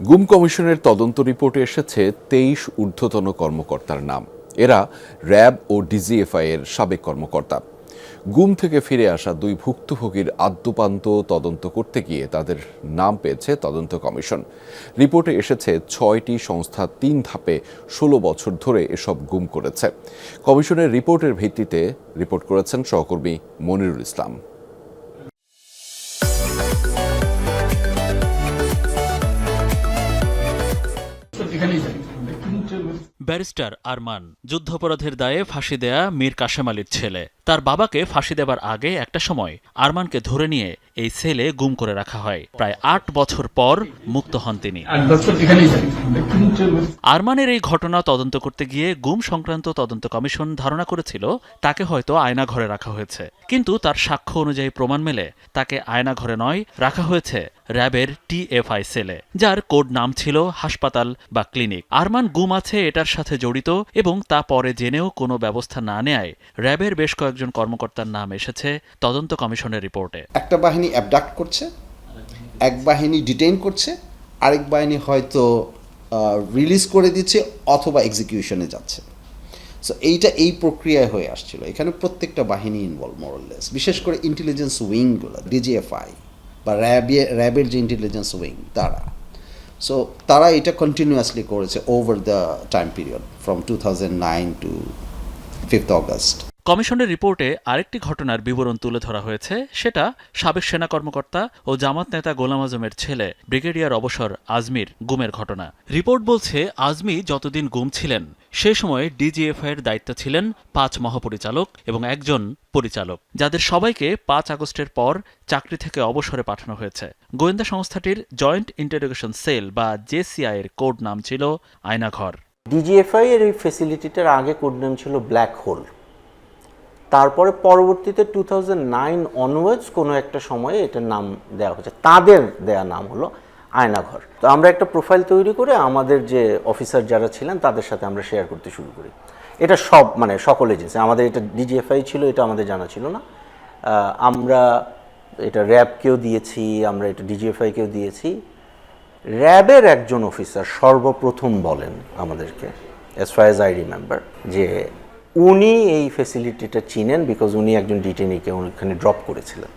গুম কমিশনের তদন্ত রিপোর্টে এসেছে তেইশ ঊর্ধ্বতন কর্মকর্তার নাম। এরা র্যাব ও ডিজিএফআই এর সাবেক কর্মকর্তা। গুম থেকে ফিরে আসা দুই ভুক্তভোগীর আদ্যপান্ত তদন্ত করতে গিয়ে তাদের নাম পেয়েছে তদন্ত কমিশন। রিপোর্টে এসেছে ছয়টি সংস্থা তিন ধাপে ষোলো বছর ধরে এসব গুম করেছে। কমিশনের রিপোর্টের ভিত্তিতে রিপোর্ট করেছেন সহকর্মী মনিরুল ইসলাম। ব্যারিস্টার আরমান যুদ্ধাপরাধের দায়ে ফাঁসি দেয়া মীর কাশেম আলীর ছেলে। তার বাবাকে ফাঁসি দেবার আগে একটা সময় আরমানকে ধরে নিয়ে এই সেলে গুম করে রাখা হয়। প্রায় আট বছর পর মুক্ত হন তিনি। আরমানের এই ঘটনা তদন্ত করতে গিয়ে গুম সংক্রান্ত তদন্ত কমিশন ধারণা করেছিল তাকে হয়তো আয়না ঘরে রাখা হয়েছে। কিন্তু তার সাক্ষ্য অনুযায়ী প্রমাণ মেলে তাকে আয়না ঘরে নয় রাখা হয়েছে র্যাবের টিএফআই সেলে, যার কোড নাম ছিল হাসপাতাল বা ক্লিনিক। আরমান গুম আছে এটার সাথে জড়িত এবং তা পরে জেনেও কোনো ব্যবস্থা না নেয় র্যাবের বেশ কয়েকজন কর্মকর্তার নাম এসেছে তদন্ত কমিশনের রিপোর্টে। একটা বাহিনী অ্যাবডাক্ট করছে, এক বাহিনী ডিটেইন করছে, আরেক বাহিনী হয়তো রিলিজ করে দিচ্ছে অথবা এক্সিকিউশনে যাচ্ছে। সো এইটা এই প্রক্রিয়ায় হয়ে আসছিল। এখানে প্রত্যেকটা বাহিনী ইনভলভ মোরলেস বিশেষ করে ইন্টেলিজেন্স উইংগুলো ডিজিএফআই বা র্যাবে র্যাবের যে ইন্টেলিজেন্স উইং তারা সো তারা এটা কন্টিনিউয়াসলি করেছে over the time period from two thousand nine to fifth August কমিশনের রিপোর্টে আরেকটি ঘটনার বিবরণ তুলে ধরা হয়েছে, সেটা সাবেক সেনা কর্মকর্তা ও জামাত নেতা গোলাম আজমের ছেলে, ব্রিগেডিয়ার অবসর আজমির গুমের ঘটনা। রিপোর্ট বলছে, আজমি যতদিন গুম ছিলেন, সে সময় ডিজিএফআই এর দায়িত্বে ছিলেন পাঁচ মহাপরিচালক এবং একজন পরিচালক, যাদের সবাইকে পাঁচ আগস্টের পর চাকরি থেকে অবসরে পাঠানো হয়েছে। গোয়েন্দা সংস্থাটির জয়েন্ট ইন্টারোগেশন সেল বা জেসিআই এর কোড নাম ছিল আয়নাঘর। ডিজিএফআই এর এই ফেসিলিটিটার আগে কোড নেম ছিল ব্ল্যাক হোল তারপরে পরবর্তীতে টু থাউজেন্ড নাইন কোনো একটা সময়ে এটার নাম দেওয়া হয়েছে। তাদের দেয়া নাম হলো আয়নাঘর। তো আমরা একটা প্রোফাইল তৈরি করে আমাদের যে অফিসার যারা ছিলেন তাদের সাথে আমরা শেয়ার করতে শুরু করি। এটা সব মানে সকল এজেন্সি আমাদের এটা ডিজিএফআই ছিল, এটা আমাদের জানা ছিল না। আমরা এটা র্যাবকেও দিয়েছি, আমরা এটা ডিজিএফআইকেও দিয়েছি। র্যাবের একজন অফিসার সর্বপ্রথম বলেন আমাদেরকে as far as I remember যে উনি এই ফেসিলিটিটা চিনেন বিকজ উনি একজন ডিটেনিকে ওখানে ড্রপ করেছিলেন।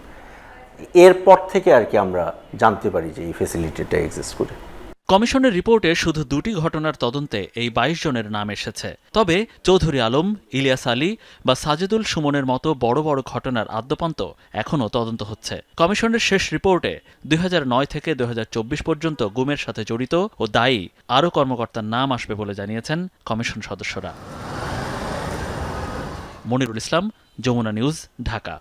এরপর থেকে আর কি আমরা জানতে পারি যে এই ফেসিলিটিটা এক্সিস্ট করে। কমিশনের রিপোর্টে শুধু দুটি ঘটনার তদন্তে এই বাইশ জনের নাম এসেছে। তবে চৌধুরী আলম, ইলিয়াস আলী বা সাজেদুল সুমনের মতো বড় বড় ঘটনার আদ্যপান্ত এখনও তদন্ত হচ্ছে। কমিশনের শেষ রিপোর্টে দুই হাজার নয় থেকে দুই হাজার চব্বিশ পর্যন্ত গুমের সাথে জড়িত ও দায়ী আরও কর্মকর্তার নাম আসবে বলে জানিয়েছেন কমিশন সদস্যরা। মনিরুল ইসলাম যমুনা নিউজ ঢাকা।